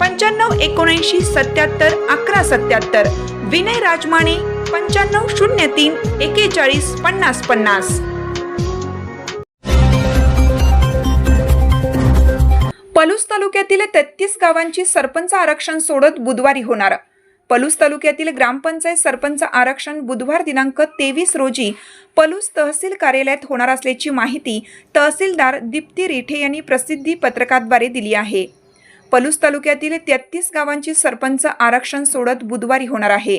पंच्याण्णव एकोणऐंशी सत्याहत्तर अकरा सत्याहत्तर. विनय राजमाने पंच्याण्णव शून्य तीन एकेचाळीस पन्नास पन्नास. पलूस तालुक्यातील तेहतीस गावांची सरपंच आरक्षण सोडत बुधवारी होणार. पलूस तालुक्यातील ग्रामपंचायत सरपंच आरक्षण बुधवार दिनांक तेवीस रोजी पलूस तहसील कार्यालयात होणार असल्याची माहिती तहसीलदार दीप्ती रिठे यांनी प्रसिद्धी पत्रकाद्वारे दिली आहे. पलूस तालुक्यातील तेहतीस गावांची सरपंच आरक्षण सोडत बुधवारी होणार आहे.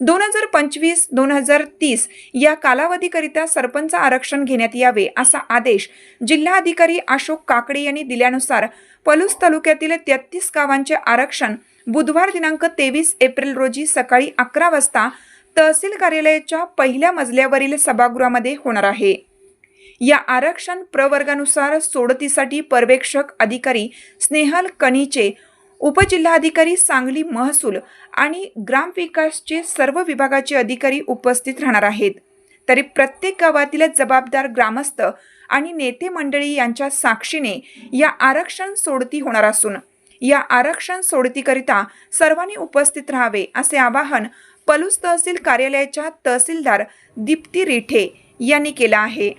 दोन हजार पंचवीस दोन हजार तीस या कालावधीकरिता सरपंच आरक्षण घेण्यात यावे असा आदेश जिल्हाधिकारी अशोक काकडे यांनी दिल्यानुसार पलूस तालुक्यातील तेहतीस गावांचे आरक्षण बुधवार दिनांक तेवीस एप्रिल रोजी सकाळी अकरा वाजता तहसील कार्यालयाच्या पहिल्या मजल्यावरील सभागृहामध्ये होणार आहे. या आरक्षण प्रवर्गानुसार सोडतीसाठी पर्यवेक्षक अधिकारी स्नेहल कनीचे उपजिल्हाधिकारी सांगली महसूल आणि ग्रामविकासचे सर्व विभागाचे अधिकारी उपस्थित राहणार आहेत. तरी प्रत्येक गावातील जबाबदार ग्रामस्थ आणि नेते मंडळी यांच्या साक्षीने या आरक्षण सोडती होणार असून या आरक्षण सोडतीकरिता सर्वांनी उपस्थित राहावे असे आवाहन पलूस तहसील कार्यालयाच्या तहसीलदार दीप्ती रिठे यांनी केलं आहे.